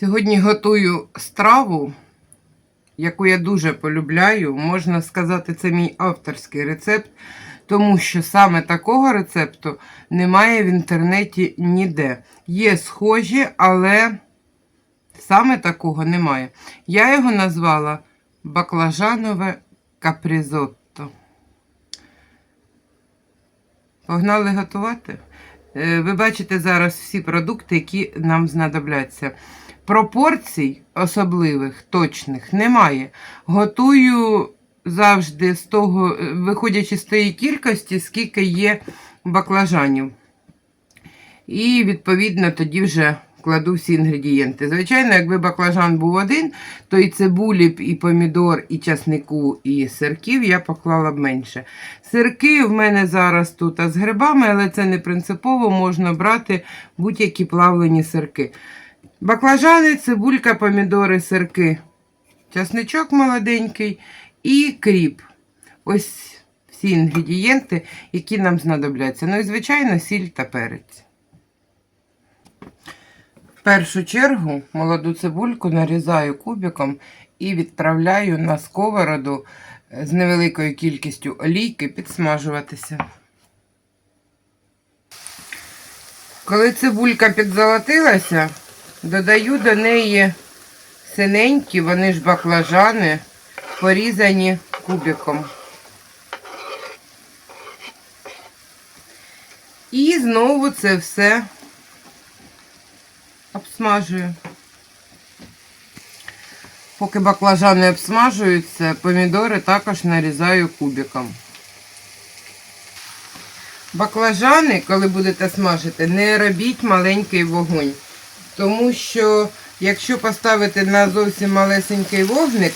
Сьогодні готую страву, яку я дуже полюбляю. Можна сказати, це мій авторський рецепт, тому що саме такого рецепту немає в інтернеті ніде. Є схожі, але саме такого немає. Я його назвала баклажанове капризотто. Погнали готувати? Е, Ви бачите зараз всі продукти, які нам знадобляться. Пропорцій особливих, точних немає. Готую завжди з того, е, виходячи з тієї кількості, скільки є баклажанів. І, відповідно, тоді вже кладу всі інгредієнти. Звичайно, якби баклажан був один, то і цибулі, б, і помідор, і часнику, і сирків я поклала б менше. Сирки в мене зараз тут а з грибами, але це не принципово, можна брати будь-які плавлені сирки. Баклажани, цибулька, помідори, сирки, часничок молоденький і кріп. Ось всі інгредієнти, які нам знадобляться. Ну і, звичайно, сіль та перець. Першу чергу молоду цибульку нарізаю кубиком і відправляю на сковороду з невеликою кількістю олійки підсмажуватися. Коли цибулька підзолотилася, додаю до неї синенькі, вони ж баклажани, порізані кубиком. І знову це все обсмажую. Поки баклажани обсмажуються, помідори також нарізаю кубиком. Баклажани, коли будете смажити, не робіть маленький вогонь. Тому що, якщо поставити на зовсім малесенький вогник,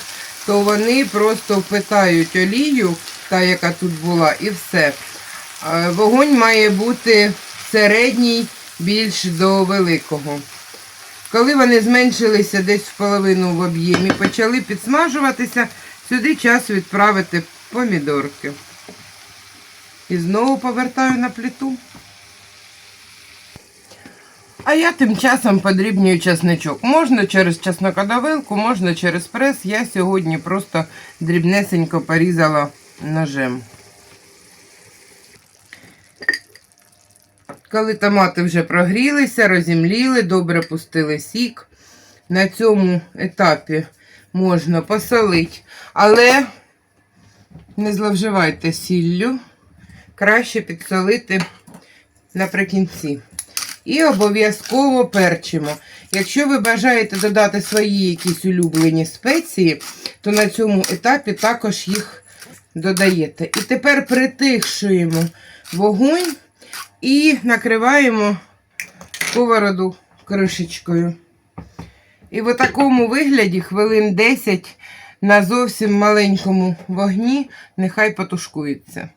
то вони просто впитають олію, та яка тут була, і все. Е, Вогонь має бути середній, більш до великого. Коли вони зменшилися десь в половину в об'ємі, почали підсмажуватися, сюди час відправити помідорки. І знову повертаю на плиту. А я тим часом подрібнюю чесничок. Можна через чеснокодавилку, можна через прес. Я сьогодні просто дрібнесенько порізала ножем. Коли томати вже прогрілися, розімліли, добре пустили сік. На цьому етапі можна посолити. Але не зловживайте сіллю. Краще підсолити наприкінці. І обов'язково перчимо. Якщо ви бажаєте додати свої якісь улюблені спеції, то на цьому етапі також їх додаєте. І тепер притихшуємо вогонь і накриваємо сковороду кришечкою. І в такому вигляді хвилин 10 на зовсім маленькому вогні нехай потушкується.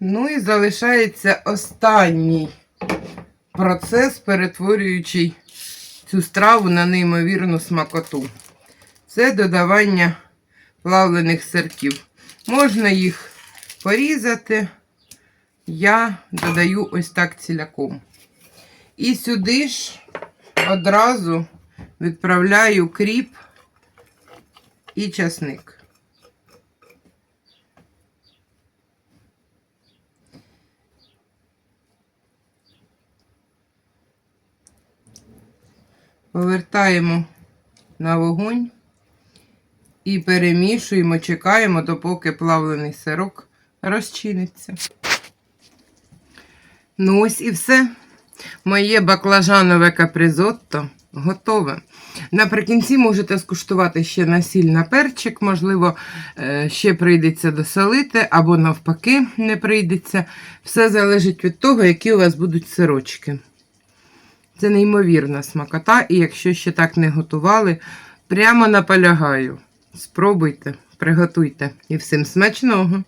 Ну і залишається останній процес, перетворюючий цю страву на неймовірну смакоту. Це додавання плавлених сирків. Можна їх порізати. Я додаю ось так ціляком. І сюди ж одразу відправляю кріп і часник. Повертаємо на вогонь і перемішуємо, чекаємо, допоки плавлений сирок розчиниться. Ну ось і все. Моє баклажанове капризотто готове. Наприкінці можете скуштувати ще на сіль на перчик, можливо, е, ще прийдеться досолити, або навпаки, не прийдеться. Все залежить від того, які у вас будуть сирочки. Це неймовірна смакота, і якщо ще так не готували, прямо наполягаю. Спробуйте, приготуйте і всім смачного!